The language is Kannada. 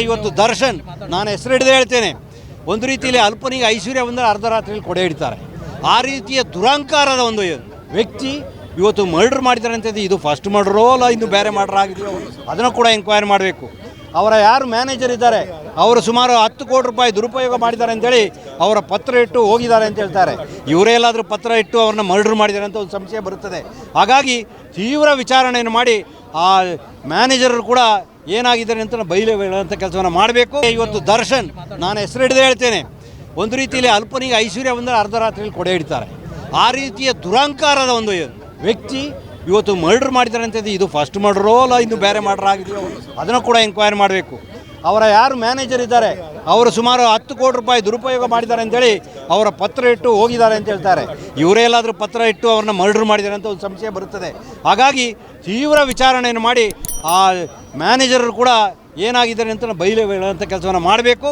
ಇವತ್ತು ದರ್ಶನ್, ನಾನು ಹೆಸರು ಹಿಡಿದು ಹೇಳ್ತೇನೆ. ಒಂದು ರೀತಿಯಲ್ಲಿ ಅಲ್ಪನಿಗೆ ಐಶ್ವರ್ಯ ಬಂದರೆ ಅರ್ಧ ರಾತ್ರಿಯಲ್ಲಿ ಕೊಡೆ ಹಿಡಿತಾರೆ. ಆ ರೀತಿಯ ದುರಂಕಾರದ ಒಂದು ವ್ಯಕ್ತಿ ಇವತ್ತು ಮರ್ಡರ್ ಮಾಡಿದ್ದಾರೆ ಅಂತ ಇದು ಫಸ್ಟ್ ಮರ್ಡರೋ ಅಲ್ಲ, ಇನ್ನು ಬೇರೆ ಮರ್ಡರ್ ಆಗಿದೆಯೋ, ಅದನ್ನು ಕೂಡ ಎಂಕ್ವೈರಿ ಮಾಡಬೇಕು. ಅವರ ಯಾರು ಮ್ಯಾನೇಜರ್ ಇದ್ದಾರೆ, ಅವರು ಸುಮಾರು ಹತ್ತು ಕೋಟಿ ರೂಪಾಯಿ ದುರುಪಯೋಗ ಮಾಡಿದ್ದಾರೆ ಅಂತೇಳಿ ಅವರ ಪತ್ರ ಇಟ್ಟು ಹೋಗಿದ್ದಾರೆ ಅಂತ ಹೇಳ್ತಾರೆ. ಇವರೇ ಎಲ್ಲಾದರೂ ಪತ್ರ ಇಟ್ಟು ಅವ್ರನ್ನ ಮರ್ಡರ್ ಮಾಡಿದ್ದಾರೆ ಅಂತ ಒಂದು ಸಂಶಯ ಬರುತ್ತದೆ. ಹಾಗಾಗಿ ತೀವ್ರ ವಿಚಾರಣೆಯನ್ನು ಮಾಡಿ ಆ ಮ್ಯಾನೇಜರ್ ಕೂಡ ಏನಾಗಿದ್ದಾರೆ ಅಂತ ಬೈಲೆ ಬೈಲಂಥ ಕೆಲಸವನ್ನು ಮಾಡಬೇಕು. ಇವತ್ತು ದರ್ಶನ್, ನಾನು ಹೆಸರು ಹಿಡಿದು ಹೇಳ್ತೇನೆ. ಒಂದು ರೀತಿಯಲ್ಲಿ ಅಲ್ಪನಿಗೆ ಐಶ್ವರ್ಯ ಬಂದರೆ ಅರ್ಧ ರಾತ್ರಿಯಲ್ಲಿ ಕೊಡೆ ಹಿಡಿತಾರೆ. ಆ ರೀತಿಯ ದುರಂಕಾರದ ಒಂದು ವ್ಯಕ್ತಿ ಇವತ್ತು ಮರ್ಡರ್ ಮಾಡಿದ್ದಾರೆ ಅಂತ ಇದು ಫಸ್ಟ್ ಮರ್ಡರೋ ಅಲ್ಲ, ಇನ್ನು ಬೇರೆ ಮರ್ಡರ್ ಆಗಿದೆಯೋ ಅದನ್ನು ಕೂಡ ಎಂಕ್ವೈರಿ ಮಾಡಬೇಕು. ಅವರ ಯಾರು ಮ್ಯಾನೇಜರ್ ಇದ್ದಾರೆ? ಅವರು ಸುಮಾರು ಹತ್ತು ಕೋಟಿ ರೂಪಾಯಿ ದುರುಪಯೋಗ ಮಾಡಿದ್ದಾರೆ ಅಂತೇಳಿ ಅವರ ಪತ್ರ ಇಟ್ಟು ಹೋಗಿದ್ದಾರೆ ಅಂತ ಹೇಳ್ತಾರೆ. ಇವರೇ ಎಲ್ಲಾದರೂ ಪತ್ರ ಇಟ್ಟು ಅವ್ರನ್ನ ಮರ್ಡರ್ ಮಾಡಿದ್ದಾರೆ ಅಂತ ಒಂದು ಸಂಶಯ ಬರುತ್ತದೆ. ಹಾಗಾಗಿ ತೀವ್ರ ವಿಚಾರಣೆಯನ್ನು ಮಾಡಿ ಆ ಮ್ಯಾನೇಜರ್ ಕೂಡ ಏನಾಗಿದ್ದಾರೆ ಅಂತ ಬಯಲು ಅಂತ ಕೆಲಸವನ್ನು ಮಾಡಬೇಕು.